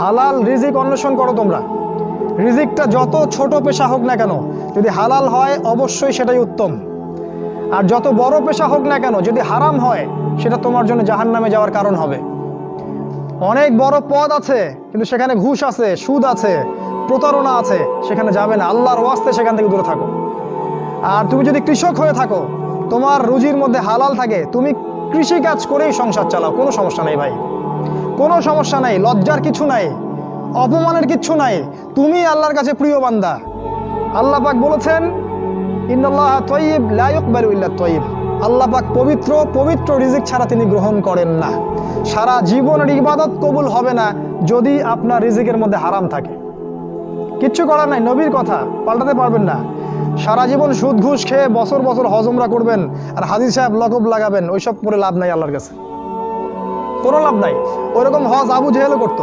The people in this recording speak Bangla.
হালাল রিজিক অন্বেষণ করো তোমরা। রিজিকটা যত ছোট পেশা হোক না কেন, যদি হালাল হয় অবশ্যই সেটাই উত্তম। আর যত বড় পেশা হোক না কেন, যদি হারাম হয়, সেটা তোমার জন্য জাহান নামে যাওয়ার কারণ হবে। অনেক বড় পদ আছে, কিন্তু সেখানে ঘুষ আছে, সুদ আছে, প্রতারণা আছে, সেখানে যাবে না। আল্লাহর ওয়াস্তে সেখান থেকে দূরে থাকো। আর তুমি যদি কৃষক হয়ে থাকো, তোমার রুজির মধ্যে হালাল থাকে, তুমি কৃষি কাজ করেই সংসার চালাও, কোনো সমস্যা নেই ভাই। কোনো সমস্যা নাই, লজ্জার কিছু নাই, অপমানের কিচ্ছু নাই। তুমি আল্লাহর কাছে প্রিয় বান্দা। আল্লাহ পাক বলেছেন, ইন্নাল্লাহ তয়িব, লা ইকবালু ইল্লা তয়িব। আল্লাহ পাক পবিত্র পবিত্র রিজিক ছাড়া তিনি গ্রহণ করেন না। সারা জীবনের ইবাদত কবুল হবে না যদি আপনার রিজিকের মধ্যে হারাম থাকে। কিচ্ছু করার নাই, নবীর কথা, পাল্টাতে পারবেন না। সারা জীবন সুদ ঘুষ খেয়ে বছর বছর হজমরা করবেন আর হাজির সাহেব লকব লাগাবেন, ওইসব করে লাভ নাই আল্লাহর কাছে। কোনো লাভ নাই। ওরকম হজ আবু জেহেলও করতো।